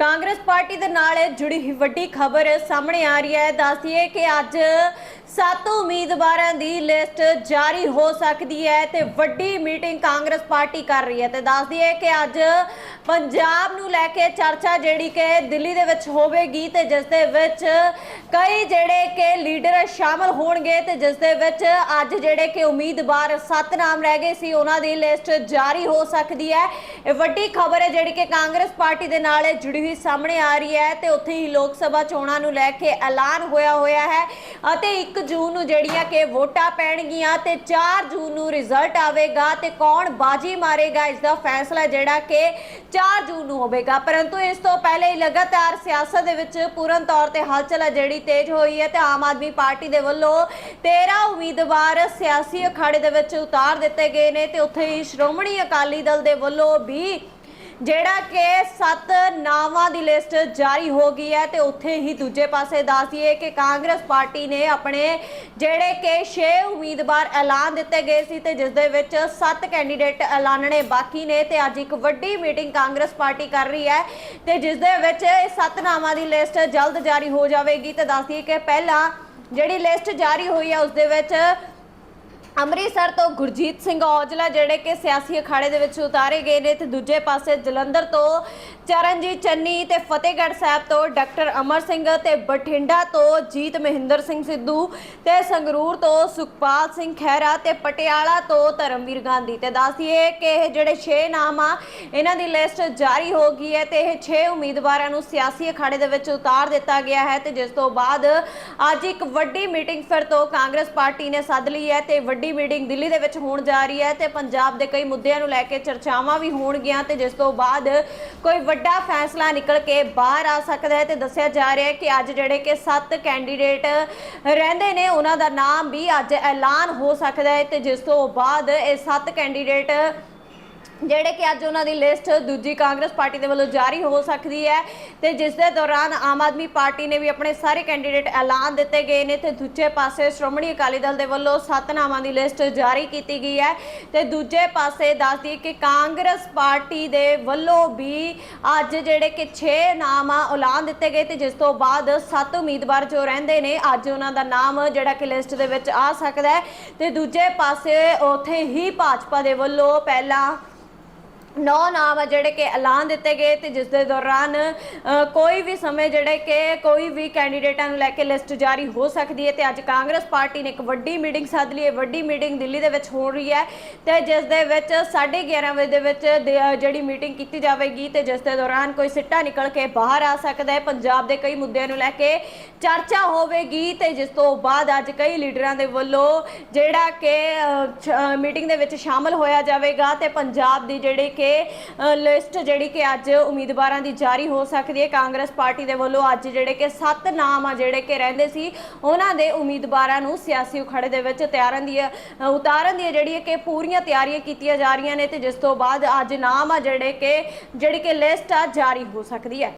Congress party ਦੇ ਨਾਲ ਜੁੜੀ ਵੱਡੀ ਖਬਰ ਸਾਹਮਣੇ ਆ ਰਹੀ ਹੈ। ਦੱਸਦੀਏ ਕਿ ਅੱਜ ਸੱਤ ਉਮੀਦਵਾਰਾਂ ਦੀ ਲਿਸਟ ਜਾਰੀ ਹੋ ਸਕਦੀ ਹੈ ਤੇ ਵੱਡੀ ਮੀਟਿੰਗ ਕਾਂਗਰਸ ਪਾਰਟੀ ਕਰ ਰਹੀ ਹੈ। ਤੇ ਦੱਸਦੀਏ ਕਿ ਅੱਜ ਪੰਜਾਬ ਨੂੰ ਲੈ ਕੇ ਚਰਚਾ ਜਿਹੜੀ ਕਿ ਦਿੱਲੀ ਦੇ ਵਿੱਚ ਹੋਵੇਗੀ ਤੇ ਜਿਸ ਦੇ ਵਿੱਚ ਕਈ ਜਿਹੜੇ ਕਿ ਲੀਡਰ ਸ਼ਾਮਲ ਹੋਣਗੇ ਤੇ ਜਿਸ ਦੇ ਵਿੱਚ ਅੱਜ ਜਿਹੜੇ ਕਿ ਉਮੀਦਵਾਰ ਸੱਤ ਨਾਮ ਰਹਿ ਗਏ ਸੀ, ਉਹਨਾਂ ਦੀ ਲਿਸਟ ਜਾਰੀ ਹੋ ਸਕਦੀ ਹੈ। ਇਹ ਵੱਡੀ ਖਬਰ ਹੈ ਜਿਹੜੀ ਕਿ ਕਾਂਗਰਸ ਪਾਰਟੀ ਦੇ ਨਾਲ ਜੁੜੀ ਹੋਈ ਸਾਹਮਣੇ ਆ ਰਹੀ ਹੈ ਤੇ ਉੱਥੇ ਹੀ ਲੋਕ ਸਭਾ ਚੋਣਾਂ ਨੂੰ ਲੈ ਕੇ ਐਲਾਨ ਹੋਇਆ ਹੋਇਆ ਹੈ ਅਤੇ 1 ਜੂਨ ਨੂੰ ਜਿਹੜੀਆਂ ਕਿ ਵੋਟਾਂ ਪੈਣਗੀਆਂ ਤੇ 4 ਜੂਨ ਨੂੰ ਰਿਜ਼ਲਟ ਆਵੇਗਾ ਤੇ ਕੌਣ ਬਾਜੀ ਮਾਰੇਗਾ ਇਸ ਦਾ ਫੈਸਲਾ ਜਿਹੜਾ ਕਿ 4 ਜੂਨ ਨੂੰ ਹੋਵੇਗਾ। ਪਰੰਤੂ ਇਸ ਤੋਂ ਪਹਿਲੇ ਹੀ ਲਗਾਤਾਰ ਸਿਆਸਤ ਦੇ ਵਿੱਚ ਪੂਰਨ ਤੌਰ ਤੇ ਹਲਚਲ ਹੈ ਜਿਹੜੀ ਤੇਜ਼ ਹੋਈ ਹੈ ਤੇ ਆਮ ਆਦਮੀ ਪਾਰਟੀ ਦੇ ਵੱਲੋਂ 13 ਉਮੀਦਵਾਰ ਸਿਆਸੀ ਅਖਾੜੇ ਦੇ ਵਿੱਚ ਉਤਾਰ ਦਿੱਤੇ ਗਏ ਨੇ ਤੇ ਉੱਥੇ ਹੀ ਸ਼੍ਰੋਮਣੀ ਅਕਾਲੀ ਦਲ ਦੇ ਵੱਲੋਂ ਵੀ ਜਿਹੜਾ ਕਿ ਸੱਤ ਨਾਵਾਂ ਦੀ ਲਿਸਟ ਜਾਰੀ ਹੋ ਗਈ ਹੈ ਤੇ ਉੱਥੇ ਹੀ ਦੂਜੇ ਪਾਸੇ ਦੱਸ ਦਈਏ ਕਿ ਕਾਂਗਰਸ ਪਾਰਟੀ ਨੇ ਆਪਣੇ ਜਿਹੜੇ ਕਿ 6 ਉਮੀਦਵਾਰ ਐਲਾਨ ਦਿੱਤੇ ਗਏ ਸੀ ਤੇ ਜਿਸ ਦੇ ਵਿੱਚ 7 ਕੈਂਡੀਡੇਟ ਐਲਾਨਣੇ ਬਾਕੀ ਨੇ ਤੇ ਅੱਜ ਇੱਕ ਵੱਡੀ ਮੀਟਿੰਗ ਕਾਂਗਰਸ ਪਾਰਟੀ ਕਰ ਰਹੀ ਹੈ ਤੇ ਜਿਸ ਦੇ ਵਿੱਚ ਇਹ ਸੱਤ ਨਾਵਾਂ ਦੀ ਲਿਸਟ ਜਲਦ ਜਾਰੀ ਹੋ ਜਾਵੇਗੀ ਤੇ ਦੱਸ ਦਈਏ ਕਿ ਪਹਿਲਾਂ ਜਿਹੜੀ ਲਿਸਟ ਜਾਰੀ ਹੋਈ ਹੈ, ਉਸ ਦੇ ਵਿੱਚ ਅੰਮ੍ਰਿਤਸਰ ਤੋਂ ਗੁਰਜੀਤ ਸਿੰਘ ਔਜਲਾ ਜਿਹੜੇ ਕਿ ਸਿਆਸੀ ਅਖਾੜੇ ਦੇ ਵਿੱਚ ਉਤਾਰੇ ਗਏ ਨੇ ਤੇ ਦੂਜੇ ਪਾਸੇ ਜਲੰਧਰ ਤੋਂ ਚਰਨਜੀਤ ਚੰਨੀ ਤੇ ਫਤਿਹਗੜ੍ਹ ਸਾਹਿਬ ਤੋਂ ਡਾਕਟਰ ਅਮਰ ਸਿੰਘ ਤੇ ਬਠਿੰਡਾ ਤੋਂ ਜੀਤ ਮਹਿੰਦਰ ਸਿੰਘ ਸਿੱਧੂ ਤੇ ਸੰਗਰੂਰ ਤੋਂ ਸੁਖਪਾਲ ਸਿੰਘ ਖਹਿਰਾ ਤੇ ਪਟਿਆਲਾ ਤੋਂ ਧਰਮਵੀਰ ਗਾਂਧੀ। ਤੇ ਦੱਸਦੀਏ ਕਿ ਇਹ ਜਿਹੜੇ 6 ਨਾਮ ਆ, ਇਹਨਾਂ ਦੀ ਲਿਸਟ ਜਾਰੀ ਹੋ ਗਈ ਹੈ ਤੇ ਇਹ 6 ਉਮੀਦਵਾਰਾਂ ਨੂੰ ਸਿਆਸੀ ਅਖਾੜੇ ਦੇ ਵਿੱਚ ਉਤਾਰ ਦਿੱਤਾ ਗਿਆ ਹੈ ਤੇ ਜਿਸ ਤੋਂ ਬਾਅਦ ਅੱਜ ਇੱਕ ਵੱਡੀ ਮੀਟਿੰਗ ਫਿਰ ਤੋਂ ਕਾਂਗਰਸ ਪਾਰਟੀ ਨੇ ਸੱਦ ਲਈ ਹੈ ਤੇ ਵੱਡੀ ਮੀਟਿੰਗ ਦਿੱਲੀ ਦੇ ਵਿੱਚ ਹੋਣ ਜਾ ਰਹੀ ਹੈ ਤੇ ਪੰਜਾਬ ਦੇ ਕਈ ਮੁੱਦਿਆਂ ਨੂੰ ਲੈ ਕੇ ਚਰਚਾਵਾਂ ਵੀ ਹੋਣਗੀਆਂ ਤੇ ਜਿਸ ਤੋਂ ਬਾਅਦ ਕੋਈ ਵੱਡਾ ਫੈਸਲਾ ਨਿਕਲ ਕੇ ਬਾਹਰ ਆ ਸਕਦਾ ਹੈ ਤੇ ਦੱਸਿਆ ਜਾ ਰਿਹਾ ਹੈ ਕਿ ਅੱਜ ਜਿਹੜੇ ਕਿ 7 ਕੈਂਡੀਡੇਟ ਰਹਿੰਦੇ ਨੇ, ਉਹਨਾਂ ਦਾ ਨਾਮ ਵੀ ਅੱਜ ਐਲਾਨ ਹੋ ਸਕਦਾ ਹੈ ਤੇ ਜਿਸ ਤੋਂ ਬਾਅਦ ਇਹ 7 ਕੈਂਡੀਡੇਟ ਜਿਹੜੇ ਕਿ ਅੱਜ ਉਹਨਾਂ ਦੀ ਲਿਸਟ ਦੂਜੀ ਕਾਂਗਰਸ ਪਾਰਟੀ ਦੇ ਵੱਲੋਂ ਜਾਰੀ ਹੋ ਸਕਦੀ ਹੈ ਤੇ ਜਿਸ ਦੇ ਦੌਰਾਨ ਆਮ ਆਦਮੀ ਪਾਰਟੀ ਨੇ ਵੀ ਆਪਣੇ ਸਾਰੇ ਕੈਂਡੀਡੇਟ ਐਲਾਨ ਦਿੱਤੇ ਗਏ ਨੇ ਤੇ ਦੂਜੇ ਪਾਸੇ ਸ਼੍ਰੋਮਣੀ ਅਕਾਲੀ ਦਲ ਦੇ ਵੱਲੋਂ ਸੱਤ ਨਾਮਾਂ ਦੀ ਲਿਸਟ ਜਾਰੀ ਕੀਤੀ ਗਈ ਹੈ ਤੇ ਦੂਜੇ ਪਾਸੇ ਦੱਸ ਦਈਏ ਕਿ ਕਾਂਗਰਸ ਪਾਰਟੀ ਦੇ ਵੱਲੋਂ ਵੀ ਅੱਜ ਜਿਹੜੇ ਕਿ 6 ਨਾਮ ਆ ਐਲਾਨ ਦਿੱਤੇ ਗਏ ਤੇ ਜਿਸ ਤੋਂ ਬਾਅਦ ਸੱਤ ਉਮੀਦਵਾਰ ਜੋ ਰਹਿੰਦੇ ਨੇ, ਅੱਜ ਉਹਨਾਂ ਦਾ ਨਾਮ ਜਿਹੜਾ ਕਿ ਲਿਸਟ ਦੇ ਵਿੱਚ ਆ ਸਕਦਾ ਹੈ ਤੇ ਦੂਜੇ ਪਾਸੇ ਉੱਥੇ ਹੀ ਭਾਜਪਾ ਦੇ ਵੱਲੋਂ ਪਹਿਲਾਂ ਨੌ ਨਾਮ ਆ ਜਿਹੜੇ ਕਿ ਐਲਾਨ ਦਿੱਤੇ ਗਏ ਤੇ ਜਿਸ ਦੇ ਦੌਰਾਨ ਕੋਈ ਵੀ ਸਮੇਂ ਜਿਹੜੇ ਕਿ ਕੋਈ ਵੀ ਕੈਂਡੀਡੇਟਾਂ ਨੂੰ ਲੈ ਕੇ ਲਿਸਟ ਜਾਰੀ ਹੋ ਸਕਦੀ ਹੈ ਤੇ ਅੱਜ ਕਾਂਗਰਸ ਪਾਰਟੀ ਨੇ ਇੱਕ ਵੱਡੀ ਮੀਟਿੰਗ ਸੱਦ ਲਈ। ਹੈ ਵੱਡੀ ਮੀਟਿੰਗ ਦਿੱਲੀ ਦੇ ਵਿੱਚ ਹੋ ਰਹੀ ਹੈ ਤੇ ਜਿਸ ਦੇ ਵਿੱਚ 11:30 ਵਜੇ ਦੇ ਵਿੱਚ ਜਿਹੜੀ ਮੀਟਿੰਗ ਕੀਤੀ ਜਾਵੇਗੀ ਤੇ ਜਿਸ ਦੇ ਦੌਰਾਨ ਕੋਈ ਸਿੱਟਾ ਨਿਕਲ ਕੇ ਬਾਹਰ ਆ ਸਕਦਾ ਹੈ। ਪੰਜਾਬ ਦੇ ਕਈ ਮੁੱਦਿਆਂ ਨੂੰ ਲੈ ਕੇ ਚਰਚਾ ਹੋਵੇਗੀ ਤੇ ਜਿਸ ਤੋਂ ਬਾਅਦ ਅੱਜ ਕਈ ਲੀਡਰਾਂ ਦੇ ਵੱਲੋਂ ਜਿਹੜਾ ਕਿ ਮੀਟਿੰਗ ਦੇ ਵਿੱਚ ਸ਼ਾਮਲ ਹੋਇਆ ਜਾਵੇਗਾ ਤੇ ਪੰਜਾਬ ਦੀ ਜਿਹੜੀ ਕਿ ਲਿਸਟ ਜਿਹੜੀ ਕਿ ਅੱਜ ਉਮੀਦਵਾਰਾਂ ਦੀ ਜਾਰੀ ਹੋ ਸਕਦੀ ਹੈ। ਕਾਂਗਰਸ ਪਾਰਟੀ ਦੇ ਵੱਲੋਂ ਅੱਜ ਜਿਹੜੇ ਕਿ ਸੱਤ ਨਾਮ ਆ ਜਿਹੜੇ ਕਿ ਰਹਿੰਦੇ ਸੀ, ਉਹਨਾਂ ਦੇ ਉਮੀਦਵਾਰਾਂ ਨੂੰ ਸਿਆਸੀ ਉਖੜੇ ਦੇ ਵਿੱਚ ਤਿਆਰਨ ਦੀ ਉਤਾਰਨ ਦੀ ਜਿਹੜੀ ਕਿ ਪੂਰੀਆਂ ਤਿਆਰੀਆਂ ਕੀਤੀਆਂ ਜਾ ਰਹੀਆਂ ਨੇ ਤੇ ਜਿਸ ਤੋਂ ਬਾਅਦ ਅੱਜ ਨਾਮ ਆ ਜਿਹੜੇ ਕਿ, ਜਿਹੜੀ ਕਿ ਲਿਸਟ ਆ, ਜਾਰੀ ਹੋ ਸਕਦੀ ਹੈ।